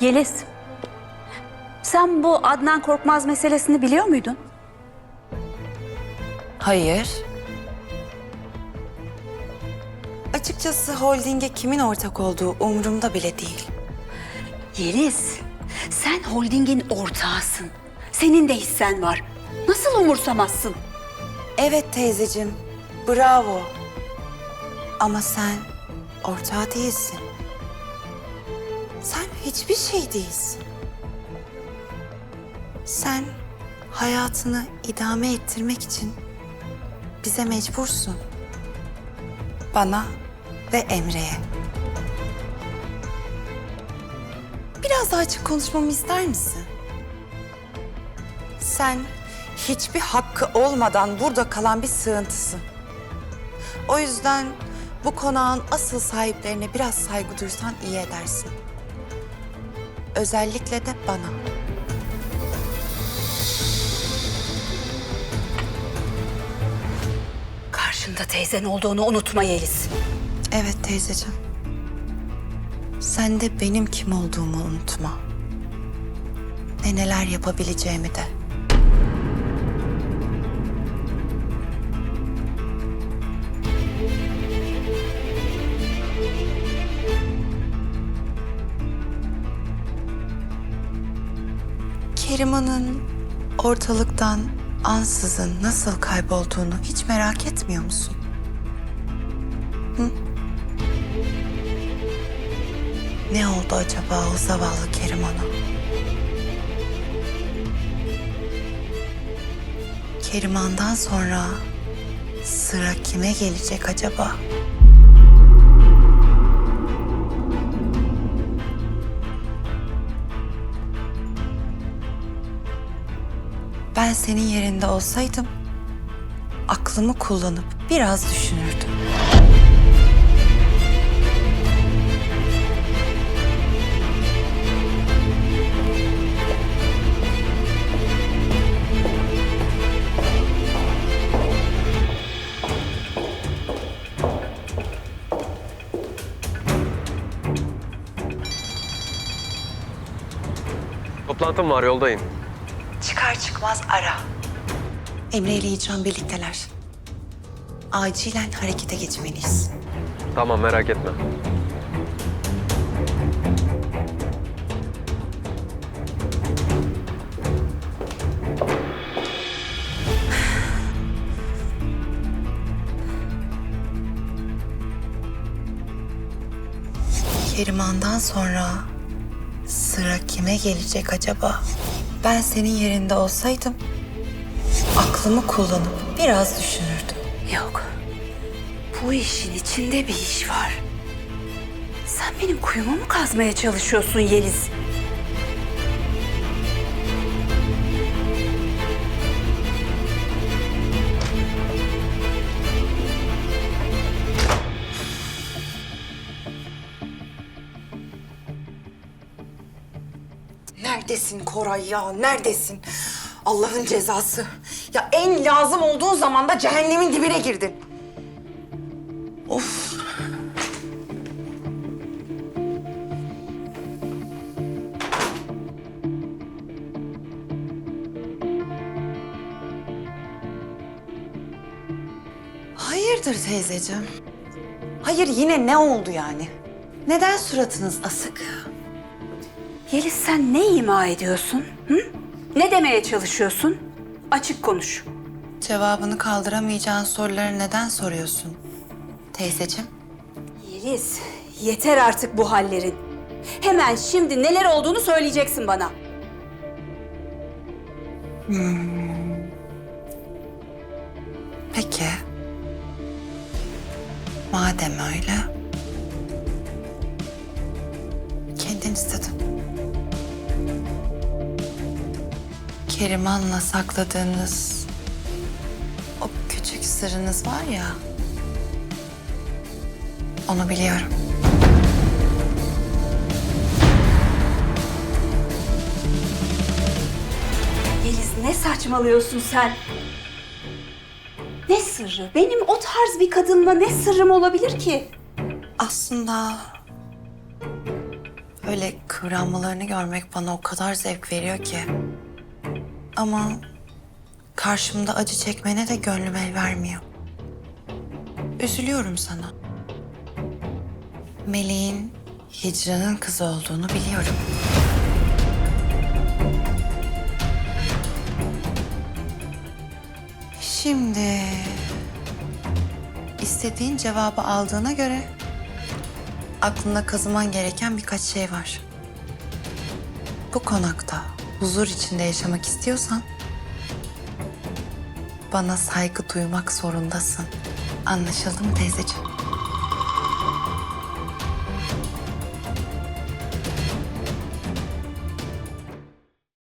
Yeliz, sen bu Adnan Korkmaz meselesini biliyor muydun? Hayır. Açıkçası holdinge kimin ortak olduğu umurumda bile değil. Yeliz, sen holdingin ortağısın. Senin de hissen var. Nasıl umursamazsın? Evet teyzeciğim, bravo. Ama sen ortağı değilsin. Sen hiçbir şey değilsin. Sen hayatını idame ettirmek için bize mecbursun. Bana ve Emre'ye. Biraz daha açık konuşmamı ister misin? Sen hiçbir hakkı olmadan burada kalan bir sığıntısın. O yüzden bu konağın asıl sahiplerine biraz saygı duysan iyi edersin. Özellikle de bana. Karşında teyzen olduğunu unutma Yeliz. Evet teyzeciğim. Sen de benim kim olduğumu unutma. Ve neler yapabileceğimi de. Keriman'ın ortalıktan ansızın nasıl kaybolduğunu hiç merak etmiyor musun? Ne oldu acaba o zavallı Keriman'a? Keriman'dan sonra sıra kime gelecek acaba? Ben senin yerinde olsaydım aklımı kullanıp biraz düşünürdüm. Toplantım var yoldayım. Çıkar çıkmaz ara. Emre ile Yiğitcan birlikteler. Acilen harekete geçmeliyiz. Tamam merak etme. Keriman'dan sonra sıra kime gelecek acaba? Ben senin yerinde olsaydım aklımı kullanıp biraz düşünürdüm. Yok. Bu işin içinde bir iş var. Sen benim kuyumu mu kazmaya çalışıyorsun Yeliz? Neredesin Koray ya? Neredesin? Allah'ın cezası. Ya en lazım olduğun zaman da cehennemin dibine girdin. Of. Hayırdır teyzeciğim? Hayır yine ne oldu yani? Neden suratınız asık? Yeliz sen ne ima ediyorsun? Hı? Ne demeye çalışıyorsun? Açık konuş. Cevabını kaldıramayacağın soruları neden soruyorsun? Teyzeciğim, Yeliz, yeter artık bu hallerin. Hemen şimdi neler olduğunu söyleyeceksin bana. peki. Madem öyle... Kendin istedin. Keriman'la sakladığınız o küçük sırrınız var ya... Onu biliyorum. Yeliz ne saçmalıyorsun sen? Ne sırrı? Benim o tarz bir kadınla ne sırrım olabilir ki? Aslında Böyle kıvranmalarını görmek bana o kadar zevk veriyor ki. Ama karşımda acı çekmene de gönlüm el vermiyor. Üzülüyorum sana. Meleğin Hicran'ın kızı olduğunu biliyorum. Şimdi istediğin cevabı aldığına göre aklında kazıman gereken birkaç şey var. Bu konakta huzur içinde yaşamak istiyorsan bana saygı duymak zorundasın. Anlaşıldı mı teyzeciğim?